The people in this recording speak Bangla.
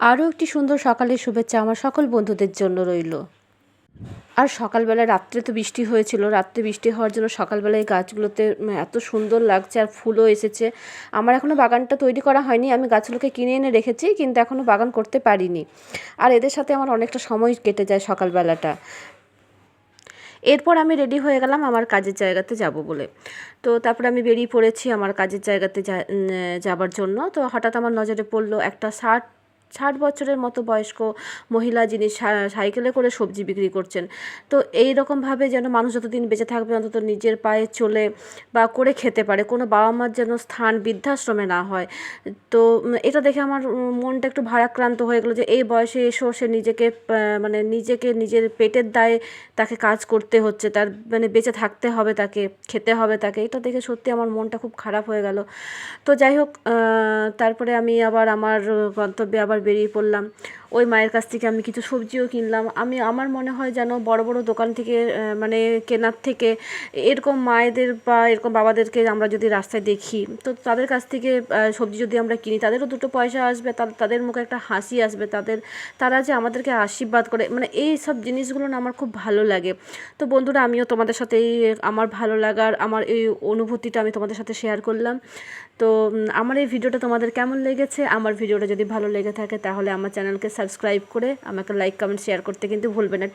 আরও একটি সুন্দর সকালের শুভেচ্ছা আমার সকল বন্ধুদের জন্য রইল। আর সকালবেলা রাত্রে তো বৃষ্টি হয়েছিল, রাত্রে বৃষ্টি হওয়ার জন্য সকালবেলায় গাছগুলোতে এত সুন্দর লাগছে আর ফুলও এসেছে। আমার এখনও বাগানটা তৈরি করা হয়নি, আমি গাছগুলোকে কিনে এনে রেখেছি, কিন্তু এখনও বাগান করতে পারিনি। আর এদের সাথে আমার অনেকটা সময় কেটে যায় সকালবেলাটা। এরপর আমি রেডি হয়ে গেলাম আমার কাজের জায়গাতে যাব বলে। তো তারপরে আমি বেরিয়ে পড়েছি আমার কাজের জায়গাতে যাবার জন্য। তো হঠাৎ আমার নজরে পড়ল একটা ষাট ষাট বছরের মতো বয়স্ক মহিলা যিনি সাইকেলে করে সবজি বিক্রি করছেন। তো এই রকমভাবে যেন মানুষ যতদিন বেঁচে থাকবে, অন্তত নিজের পায়ে চলে বা করে খেতে পারে, কোনো বাবা মার যেন স্থান বৃদ্ধাশ্রমে না হয়। তো এটা দেখে আমার মনটা একটু ভারাক্রান্ত হয়ে গেলো যে এই বয়সে এসেও সে নিজেকে মানে নিজেকে নিজের পেটের দায়ে তাকে কাজ করতে হচ্ছে, তার মানে বেঁচে থাকতে হবে তাকে, খেতে হবে তাকে। এটা দেখে সত্যি আমার মনটা খুব খারাপ হয়ে গেল। তো যাই হোক তারপরে আমি আবার আমার গন্তব্যে আবার বেরিয়ে পড়লাম। ওই মায়ের কাছ থেকে আমি কিছু সবজিও কিনলাম। আমি, আমার মনে হয় যেন বড় বড় দোকান থেকে মানে কেনার থেকে এরকম মায়েদের বা এরকম বাবাদেরকে আমরা যদি রাস্তায় দেখি, তো তাদের কাছ থেকে সবজি যদি আমরা কিনি, তাদেরও দুটো পয়সা আসবে তাদের মুখে একটা হাসি আসবে, তাদের, তারা যে আমাদেরকে আশীর্বাদ করে মানে এই সব জিনিসগুলো না আমার খুব ভালো লাগে। তো বন্ধুরা, আমিও তোমাদের সাথে আমার ভালো লাগার, আমার এই অনুভূতিটা আমি তোমাদের সাথে শেয়ার করলাম। তো আমার এই ভিডিওটা তোমাদের কেমন লেগেছে? আমার ভিডিওটা যদি ভালো লেগে থাকে, তাহলে আমার চ্যানেলকে সাবস্ক্রাইব করে আমাকে লাইক কমেন্ট শেয়ার করতে কিন্তু ভুলবে না।